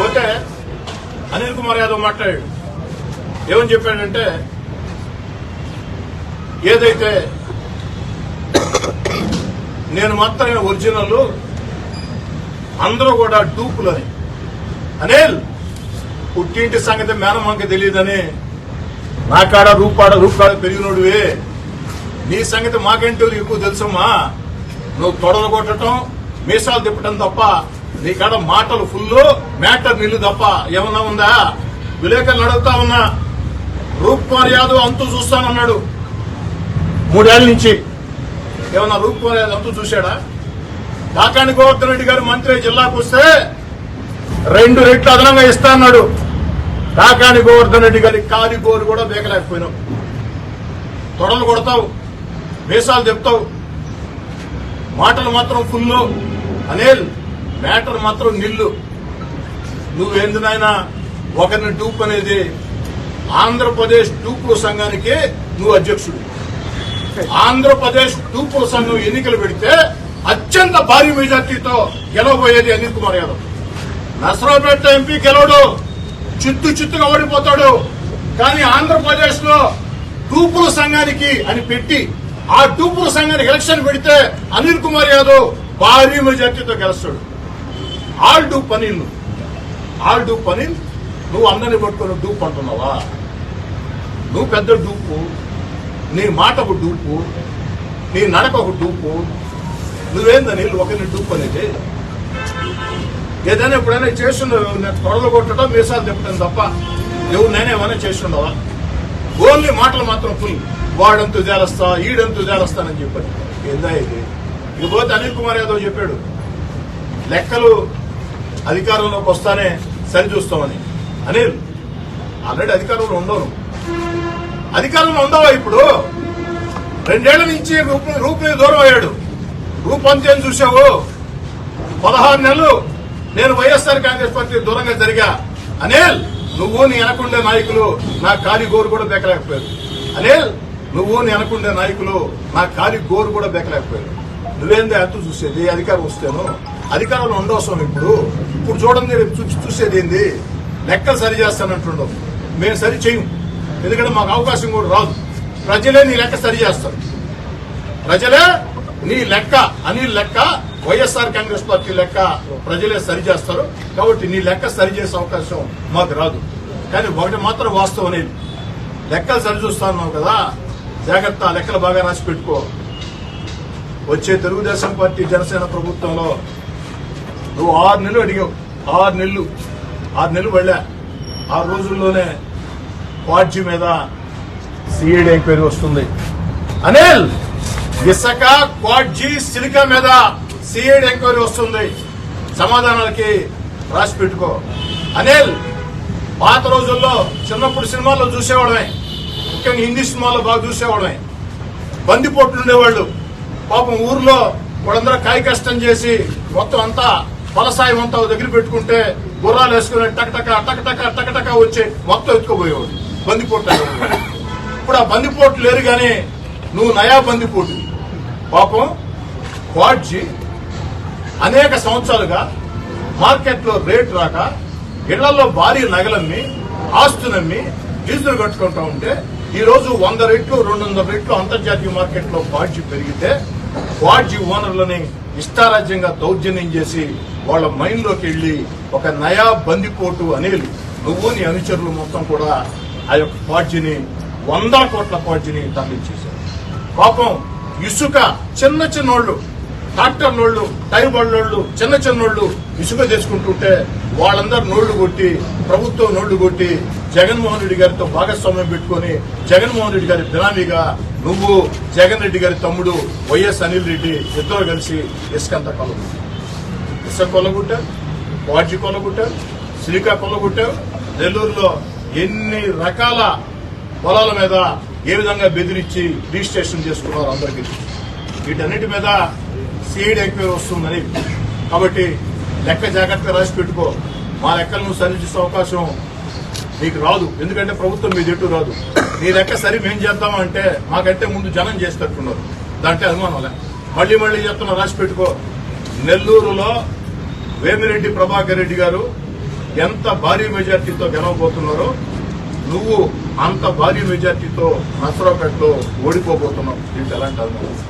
పోతే అనిల్ కుమార్ యాదవ్ మాట్లాడాడు. ఏమని చెప్పాడంటే ఏదైతే నేను మాత్రమే ఒరిజినల్ అందరూ కూడా డూపులని. అనిల్ పుట్టింటి సంగతి మేనమాకి తెలియదని నాకాడ రూపాడ రూపాడ పెరిగినోడివే. నీ సంగతి మాకంటే ఎక్కువ తెలుసమ్మా? నువ్వు తొడలు కొట్టడం మీసాలు తిప్పటం తప్ప నీ కాడ మాటలు ఫుల్ మ్యాటర్ నిల్లు తప్ప ఏమన్నా ఉందా? విలేకరులు అడుగుతా ఉన్నా రూప్ కుమార్ యాదవ్ అంతు చూస్తానన్నాడు. మూడేళ్ళ నుంచి. ఏమన్నా రూప్ కుమార్ యాదవ్ అంతు చూశాడా? కాకాని గోవర్ధన్ రెడ్డి గారు మంత్రి జిల్లాకు వస్తే రెండు రెట్లు అదనంగా ఇస్తా అన్నాడు. కాకాని గోవర్ధన్ రెడ్డి గారి కాలి గోరు కూడా బేకలేకపోయినావు తొడలు కొడతావు మీసాలు చెప్తావు మాటలు మాత్రం ఫుల్ అనిల్ మ్యాటర్ మాత్రం నిల్లు. నువ్వేందునైనా నాయనా ఒకరిని డూప్ అనేది ఆంధ్రప్రదేశ్ టూపుల సంఘానికి నువ్వు అధ్యక్షుడు. ఆంధ్రప్రదేశ్ టూపుల సంఘం ఎన్నికలు పెడితే అత్యంత భారీ మెజార్టీతో గెలవబోయేది అనిల్ కుమార్ యాదవ్. నసరాపేట ఎంపీ గెలవడు. చిత్తు చిత్తుగా ఓడిపోతాడు. కానీ ఆంధ్రప్రదేశ్లో టూపుల సంఘానికి అని పెట్టి ఆ టూపుల సంఘానికి ఎలక్షన్ పెడితే అనిల్ కుమార్ యాదవ్ భారీ మెజార్టీతో గెలుస్తాడు. ఆల్ డూ పనీల్. ఆల్ డూ పనీల్ నువ్వు అందరిని పట్టుకొని డూప్ అంటున్నావా? నువ్వు పెద్ద డూపు నీ మాట ఒక డూపు నీ నడక ఒక డూపు నువ్వేందని ఒకరిని డూప్ అనేది? ఏదైనా ఎప్పుడైనా చేస్తున్నావు నేను తొడలు కొట్టడం మీసాలు తిప్పడం తప్ప ఎవరు నేనేమైనా చేస్తుండవా ఓన్లీ మాటలు మాత్రం ఫుల్. వాడంతు తేలస్తా ఈడంతు తేలస్తానని చెప్పాడు. ఏందా ఇది? ఇకపోతే అనిల్ కుమార్ యాదవ్ చెప్పాడు. లెక్కలు అధికారంలోకి వస్తానే సరిచూస్తామని అనిల్ ఆల్రెడీ అధికారంలో ఉండవు అధికారంలో ఉండవా ఇప్పుడు? రెండేళ్ళ నుంచి రూపు రూపుని దూరం అయ్యాడు. రూపంతేం చూసావు పదహారు నెలలు నేను వైఎస్ఆర్ కాంగ్రెస్ పార్టీ దూరంగా జరిగా. అనిల్ నువ్వు నీ వెనకుండే నాయకులు నా కాలి గోరు కూడా బెక్కలేకపోయారు. అనిల్ నువ్వు నీ వెనకుండే నాయకులు నా కాలి గోరు కూడా బెక్కలేకపోయారు. నువ్వేంది అంత చూసేది? అధికారం వస్తేను? అధికారంలో ఉండవసం ఇప్పుడు. ఇప్పుడు చూడండి రేపు చూసి చూసేది ఏంది? లెక్కలు సరి చేస్తానంటుండవు మేము సరి చేయం. ఎందుకంటే మాకు అవకాశం కూడా రాదు. ప్రజలే నీ లెక్క సరి చేస్తారు. ప్రజలే నీ లెక్క అని లెక్క వైఎస్ఆర్ కాంగ్రెస్ పార్టీ లెక్క ప్రజలే సరి చేస్తారు. కాబట్టి నీ లెక్క సరి చేసే అవకాశం మాకు రాదు. కానీ ఒకటి మాత్రం వాస్తవం అనేది. లెక్కలు సరి ఉన్నావు కదా? జాగ్రత్త ఆ లెక్కలు బాగా రాసి పెట్టుకో. వచ్చే తెలుగుదేశం పార్టీ జనసేన ప్రభుత్వంలో నువ్వు ఆరు నెలలు అడిగావు. ఆరు నెలలు. ఆరు నెలలు వెళ్ళా. ఆ రోజుల్లోనే పార్టీ మీద సిఐడి ఎంక్వైరీ వస్తుంది. అనిల్ ఇసక క్వాడ్జీ సిలికా మీద సిఐడి ఎంక్వైరీ వస్తుంది. సమాధానాలకి రాసి పెట్టుకో. అనిల్ పాత రోజుల్లో చిన్నప్పుడు సినిమాల్లో చూసేవాడమే. ముఖ్యంగా హిందీ సినిమాల్లో బాగా చూసేవాడమే. బందిపోట్లు ఉండేవాళ్ళు. పాపం ఊర్లో వాళ్ళందరూ కాయ కష్టం చేసి మొత్తం అంతా ఫలసాయం అంతా దగ్గర పెట్టుకుంటే గుర్రాలు వేసుకుని టకటక టకటక టకటక వచ్చి మొత్తం ఎత్తుకుపోయేవాడు. బందిపోట ఇప్పుడు ఆ బందిపోట్లు లేరు కానీ నువ్వు నయా బందిపోటు. పాపం క్వాడ్జీ అనేక సంవత్సరాలుగా మార్కెట్లో రేట్ రాక ఇళ్ళలో భారీ నగలమ్మి ఆస్తులమ్మి డీజిల్ కట్టుకుంటా ఉంటే ఈరోజు వంద రెట్లు రెండు వందల రెట్లు అంతర్జాతీయ మార్కెట్లో క్వాడ్జీ పెరిగితే క్వాడ్జీ ఓనర్లని ఇష్టారాజ్యంగా దౌర్జన్యం చేసి వాళ్ళ మైండ్లోకి వెళ్ళి ఒక నయా బందిపోటు అనేది నువ్వు నీ అనుచరులు మొత్తం కూడా ఆ యొక్క పాడ్జీని వందల కోట్ల క్వాడ్జీని తరలించేశారు. పాపం ఇసుక చిన్న చిన్నోళ్ళు ట్రాక్టర్ నోళ్ళు టైర్ బండ్లోళ్ళు చిన్న చిన్నోళ్ళు ఇసుక చేసుకుంటుంటే వాళ్ళందరూ నోళ్ళు కొట్టి ప్రభుత్వం నోళ్ళు కొట్టి జగన్మోహన్ రెడ్డి గారితో భాగస్వామ్యం పెట్టుకొని జగన్మోహన్ రెడ్డి గారి బినామీగా నువ్వు జగన్ రెడ్డి గారి తమ్ముడు వైఎస్ అనిల్ రెడ్డి ఇద్దరు కలిసి ఇసుకంతా కొలగొట్టారు ఇసుక కొలగొట్టారు వాడ్జి కొలగొట్టారు సిలికా కొలగొట్టారు నెల్లూరులో ఎన్ని రకాల పొలాల మీద ఏ విధంగా బెదిరించి రిజిస్ట్రేషన్ చేసుకున్నారు అందరికీ వీటన్నిటి మీద సీడ్ ఎంక్వైరీ వస్తుందని. కాబట్టి లెక్క జాగ్రత్తగా రాసి పెట్టుకో. మా లెక్కలను సరిచేసే అవకాశం నీకు రాదు. ఎందుకంటే ప్రభుత్వం మీ జట్టు రాదు. నీ లెక్క సరి మేం చేద్దామంటే మాకంటే ముందు జనం చేసేటట్టున్నారు దాంట్లో అనుమానంలే మళ్ళీ మళ్ళీ చెప్తున్నా రాసి పెట్టుకో. నెల్లూరులో వేమిరెడ్డి ప్రభాకర్ రెడ్డి గారు ఎంత భారీ మెజార్టీతో గెలవబోతున్నారో నువ్వు అంత భారీ మెజార్టీతో నసరాపేటలో ఓడిపోబోతున్నావు. దీంట్లో ఎలాంటి అనుమానం?